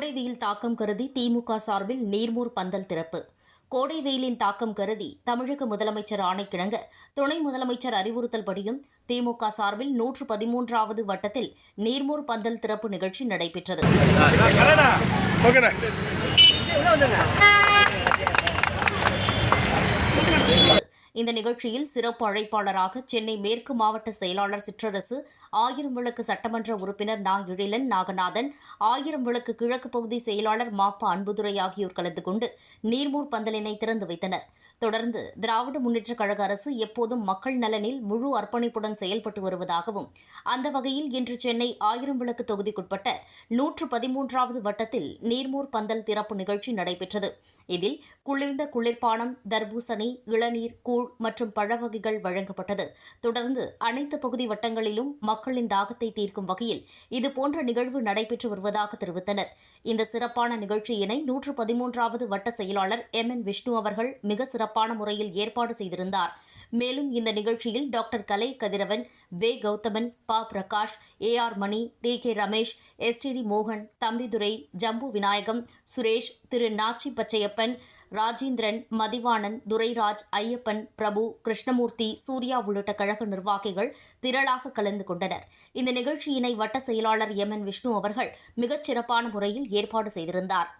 வெயில் தாக்கம் கருதி திமுக சார்பில் நீர்மூர் பந்தல் திறப்பு. கோடை வெயிலின் தாக்கம் கருதி தமிழக முதலமைச்சர் ஆணைக்கிணங்க துணை முதலமைச்சர் அறிவுறுத்தல்படியும் திமுக சார்பில் நூற்று பதிமூன்றாவது வட்டத்தில் நீர்மூர் பந்தல் திறப்பு நிகழ்ச்சி நடைபெற்றது. இந்த நிகழ்ச்சியில் சிறப்பு அழைப்பாளராக சென்னை மேற்கு மாவட்ட செயலாளர் சிற்றரசு ஆயிரம் விளக்கு சட்டமன்ற உறுப்பினர் நா. எழிலன் நாகநாதன் ஆயிரம் விளக்கு கிழக்கு பகுதி செயலாளர் மாப்பா அன்புதுரை ஆகியோர் கலந்து கொண்டு நீர்மூர் பந்தலினை திறந்து வைத்தனர். தொடர்ந்து திராவிட முன்னேற்றக் கழக அரசு எப்போதும் மக்கள் நலனில் முழு அர்ப்பணிப்புடன் செயல்பட்டு வருவதாகவும் அந்த வகையில் இன்று சென்னை ஆயிரம் விளக்கு தொகுதிக்குட்பட்ட நூற்று பதிமூன்றாவது வட்டத்தில் நீர்மூர் பந்தல் திறப்பு நிகழ்ச்சி நடைபெற்றது. இதில் குளிர்ந்த குளிர்பானம் தர்பூசணி இளநீர் கூழ் கூழ் மற்றும் பழவகைகள் வழங்கப்பட்டது. தொடர்ந்து அனைத்து பகுதி வட்டங்களிலும் மக்களின் தாகத்தை தீர்க்கும் வகையில் இதுபோன்ற நிகழ்வு நடைபெற்று வருவதாக தெரிவித்தனர். இந்த சிறப்பான நிகழ்ச்சியினை நூற்று பதிமூன்றாவது வட்ட செயலாளர் எம். என். விஷ்ணு அவர்கள் மிக சிறப்பான முறையில் ஏற்பாடு செய்திருந்தார். மேலும் இந்த நிகழ்ச்சியில் டாக்டர் கலை கதிரவன் வே. கௌதமன் ப. Prakash A. R. Mani T. K. Ramesh S. T. T. மோகன் தம்பிதுரை ஜம்பு விநாயகம் சுரேஷ் திரு. நாச்சி பச்சையப்பன் ராஜேந்திரன் மதிவாணன் துரைராஜ் ஐயப்பன் பிரபு கிருஷ்ணமூர்த்தி சூர்யா உள்ளிட்ட கழக நிர்வாகிகள் திரளாக கலந்து கொண்டனர். இந்த நிகழ்ச்சியினை வட்ட செயலாளர் எம் என் விஷ்ணு அவர்கள் மிகச் சிறப்பான முறையில் ஏற்பாடு செய்திருந்தார்.